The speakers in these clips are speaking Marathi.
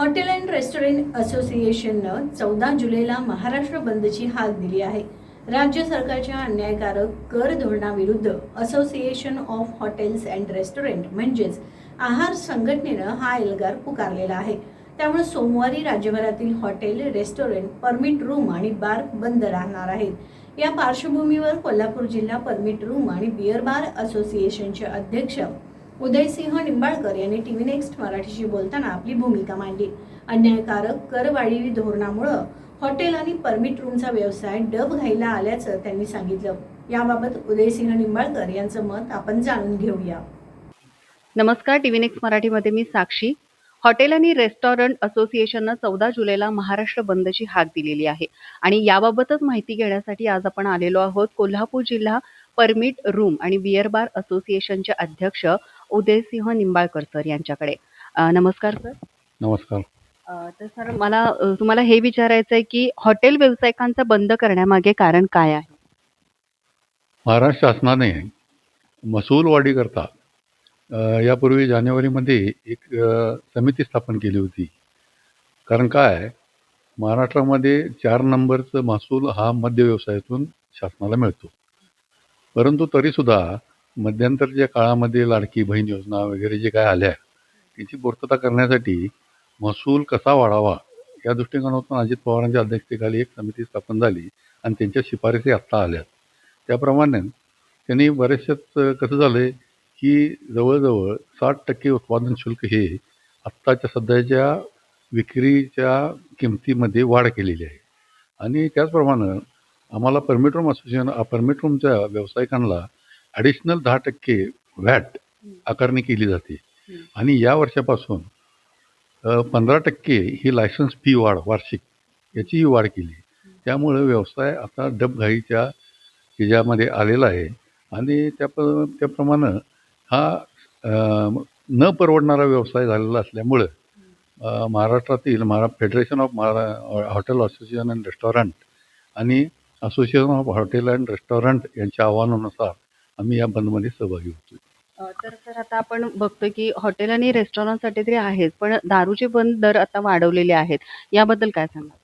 हॉटेल अँड रेस्टॉरंट असोसिएशननं चौदा जुलैला महाराष्ट्र बंदची हाक दिली आहे. राज्य सरकारच्या अन्यायकारक कर धोरणाविरुद्ध association of hotels and restaurant म्हणजेच आहार संघटनेनं हा एल्गार पुकारलेला आहे. त्यामुळे सोमवारी राज्यभरातील हॉटेल रेस्टॉरंट परमिट रूम आणि बार बंद राहणार आहेत. या पार्श्वभूमीवर कोल्हापूर जिल्हा परमिट रूम आणि बिअर बार असोसिएशनचे अध्यक्ष उदयसिंह निंबाळकर यांनी टीव्ही नेक्स्ट मराठीशी बोलताना आपली भूमिका मांडली. अन्यायकारक करवाढी धोरणामुळं हॉटेल आणि परमिट रूमचा व्यवसाय डब घायला आल्याचं त्यांनी सांगितलं. याबाबत उदयसिंह निंबाळकर यांचं मत आपण जाणून घेऊया. नमस्कार टी व्ही नेक्स्ट मराठीमध्ये मी साक्षी. हॉटेल आणि रेस्टॉरंट असोसिएशननं चौदा जुलैला महाराष्ट्र बंदची हाक दिलेली आहे. आणि याबाबतच माहिती घेण्यासाठी आज आपण आलेलो आहोत कोल्हापूर जिल्हा परमिट रूम आणि बिअर बार असोसिएशनचे अध्यक्ष उदयसिंह निंबाळकर सर यांच्याकडे. अ, नमस्कार सर. नमस्कार. अ, तर सर मला अ, तुम्हाला हे विचारायचं आहे की हॉटेल व्यावसायिकांचा बंद करण्यामागे कारण काय आहे? महाराष्ट्र शासनाने महसूलवाढीकरता अ, यापूर्वी जानेवारीमध्ये एक अ, समिती स्थापन केली होती. कारण काय महाराष्ट्रामध्ये चार नंबरचं महसूल हा मद्य व्यवसायातून शासनाला मिळतो. परंतु तरीसुद्धा मध्यंतरच्या काळामध्ये लाडकी बहीण योजना वगैरे जे काय आल्या त्याची पूर्तता करण्यासाठी महसूल कसा वाढावा या दृष्टिकोनातून अजित पवारांच्या अध्यक्षतेखाली एक समिती स्थापन झाली आणि त्यांच्या शिफारसी आत्ता आल्या त्याप्रमाणे त्यांनी बरेचशाच कसं झालं आहे की जवळजवळ साठ टक्के उत्पादन शुल्क हे आत्ताच्या सध्याच्या विक्रीच्या किमतीमध्ये वाढ केलेली आहे. आणि त्याचप्रमाणे आम्हाला परमिट रूम असोसिएशन परमिट रूमच्या व्यावसायिकांना ॲडिशनल दहा टक्के व्हॅट आकारणी केली जाते. आणि या वर्षापासून पंधरा टक्के ही लायसन्स फी वाढ वार्षिक याचीही वाढ केली. त्यामुळं व्यवसाय आता डबघाईच्या ह्याच्यामध्ये आलेला आहे. आणि त्या प त्याप्रमाणे हा न परवडणारा व्यवसाय झालेला असल्यामुळं महाराष्ट्रातील महारा फेडरेशन ऑफ महारा हॉटेल असोसिएशन अँड रेस्टॉरंट आणि association of hotel and restaurant यांच्या आव्हानानुसार आम्ही या बंदमध्ये सहभागी होतो अ, तर सर आता आपण बघतोय की हॉटेल आणि रेस्टॉरंटसाठी तरी आहेच पण दारूचे बंद दर आता वाढवलेले आहेत. याबद्दल काय सांगा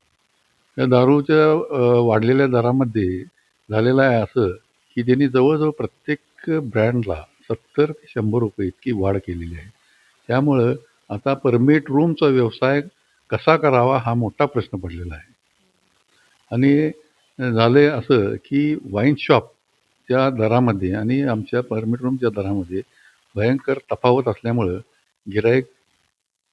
त्या दारूच्या अ, वाढलेल्या दरामध्ये झालेलं आहे असं की त्यांनी जवळजवळ प्रत्येक ब्रँडला सत्तर ते शंभर रुपये इतकी वाढ केलेली आहे. त्यामुळं आता परमिट रूमचा व्यवसाय कसा करावा हा मोठा प्रश्न पडलेला आहे. आणि झाले असं की वाईन शॉपच्या दरामध्ये आणि आमच्या परमिट रूमच्या दरामध्ये भयंकर तफावत असल्यामुळं गिराईक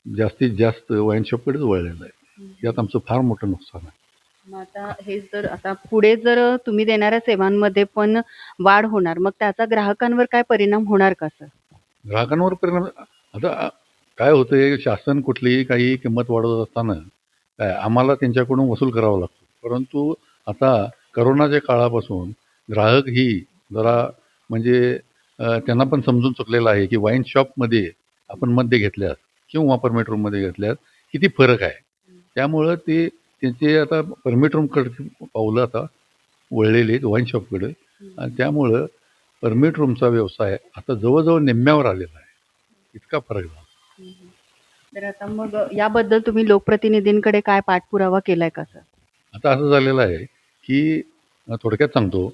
जास्तीत जास्त वाईन शॉपकडेच वळलेलं आहे. यात आमचं फार मोठं नुकसान आहे. मग आता हे जर आता पुढे जर तुम्ही देणाऱ्या सेवांमध्ये पण वाढ होणार मग त्याचा ग्राहकांवर काय परिणाम होणार का सर? ग्राहकांवर परिणाम आता काय होतं आहे शासन कुठलीही काही किंमत वाढवत असताना काय आम्हाला त्यांच्याकडून वसूल करावा लागतो. परंतु आता करोनाच्या काळापासून ग्राहक ही जरा म्हणजे त्यांना पण समजून चुकलेलं आहे की वाईन शॉपमध्ये आपण मद्य घेतल्यास किंवा परमिट रूममध्ये घेतल्यास किती फरक आहे. त्यामुळं ते त्यांचे आता परमिट रूमकडची पावलं आता वळलेली आहेत वाईन शॉपकडे आणि त्यामुळं परमिट रूमचा व्यवसाय आता जवळजवळ निम्म्यावर आलेला आहे. इतका फरक झाला. तर आता मग याबद्दल तुम्ही लोकप्रतिनिधींकडे काय पाठपुरावा केलाय का सर? आता असं झालेलं आहे की थोडक्यात सांगतो.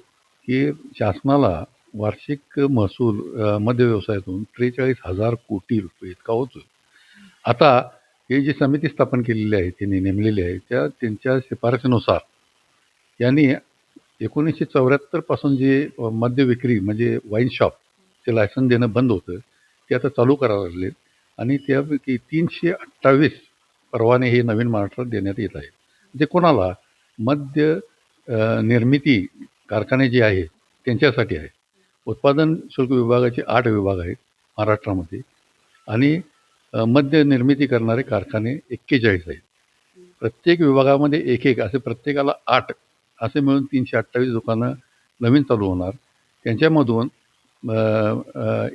की शासनाला वार्षिक महसूल मध्य व्यवसायातून त्रेचाळीस हजार कोटी रुपये इतका होतो आता हे जी समिती स्थापन केलेली आहे त्यांनी नेमलेली आहे त्या त्यांच्या शिफारसीनुसार यांनी एकोणीसशे चौऱ्याहत्तरपासून जे मद्य विक्री म्हणजे वाईन शॉप ते लायसन देणं बंद होतं ते आता चालू करावं लागले आणि त्यापैकी तीनशे अठ्ठावीस परवाने हे नवीन महाराष्ट्रात देण्यात येत आहेत. जे कोणाला मद्य निर्मिती कारखाने जे आहेत त्यांच्यासाठी आहे. उत्पादन शुल्क विभागाचे आठ विभाग आहेत महाराष्ट्रामध्ये आणि मद्य निर्मिती करणारे कारखाने एक्केचाळीस आहेत. प्रत्येक विभागामध्ये एक एक असे प्रत्येकाला आठ असे मिळून तीनशे अठ्ठावीस दुकानं नवीन चालू होणार. त्यांच्यामधून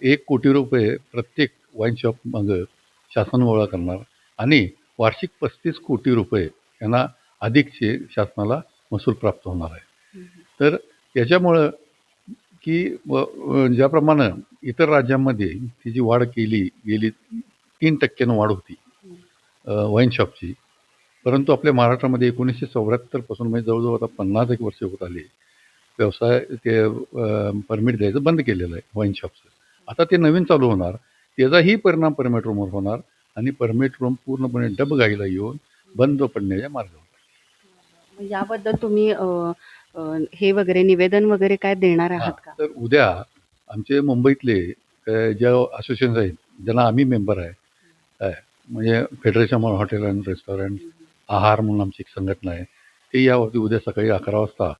एक कोटी रुपये प्रत्येक वाईन शॉप मागं शासन गोळा करणार आणि वार्षिक पस्तीस कोटी रुपये यांना अधिकचे शासनाला महसूल प्राप्त होणार आहे. तर याच्यामुळं की ज्याप्रमाणं ज्याप्रमाणे इतर राज्यांमध्ये ती जी वाढ केली गेली तीन टक्क्यानं वाढ होती वाईन शॉपची परंतु आपल्या महाराष्ट्रामध्ये एकोणीसशे चौऱ्याहत्तरपासून म्हणजे जवळजवळ आता पन्नास एक वर्ष होत आले. व्यवसाय ते परमिट द्यायचं बंद केलेलं आहे वाईन शॉपचं आता ते नवीन चालू होणार. त्याचाही परिणाम परमिट रूमवर होणार आणि परमिट रूम पूर्णपणे डबघाईला येऊन बंद पडण्याच्या मार्गावर. याबद्दल तुम्ही हे वगैरे निवेदन वगैरे काय देणार आहात का? तर उद्या आमचे मुंबईतले ज्या असोसिएशन आहेत ज्यांना आम्ही मेंबर आहे म्हणजे federation of hotel and restaurant आहार म्हणून आमची एक संघटना आहे ते यावरती उद्या सकाळी अकरा वाजता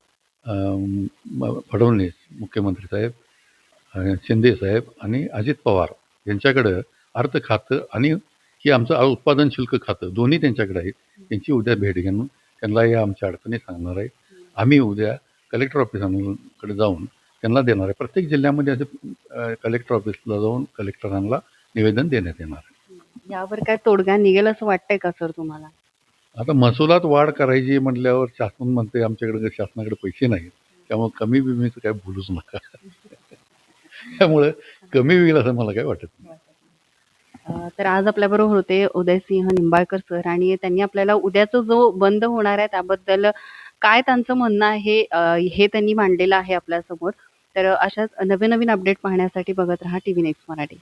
फडणवीस मुख्यमंत्री साहेब शिंदे साहेब आणि अजित पवार यांच्याकडं अर्थ खातं आणि ही आमचं उत्पादन शुल्क खातं दोन्ही त्यांच्याकडे आहेत. त्यांची उद्या भेट घेऊन त्यांना या आमच्या अडचणी सांगणार आहे. आम्ही उद्या कलेक्टर ऑफिसांकडे जाऊन त्यांना देणार आहे. प्रत्येक जिल्ह्यामध्ये असं कलेक्टर ऑफिसला जाऊन कलेक्टरांना निवेदन देण्यात येणार आहे. यावर काय तोडगा निघेल असं वाटतंय का सर तुम्हाला? आता महसुलात वाढ करायची म्हटल्यावर शासन म्हणते आमच्याकडे शासनाकडे पैसे नाहीत. त्यामुळे कमी विम्याचं काय बोलूच नका. त्यामुळे कमी होईल असं मला काय वाटत नाही. तर आज आपल्याबरोबर होते उदयसिंह निंबाळकर सर आणि त्यांनी आपल्याला उद्याचा जो बंद होणार आहे त्याबद्दल काय त्यांचं म्हणणं आहे हे त्यांनी मांडलेलं आहे आपल्यासमोर. तर अशाच नवीन नवीन अपडेट पाहण्यासाठी बघत राहा टी व्ही नेक्स्ट मराठी.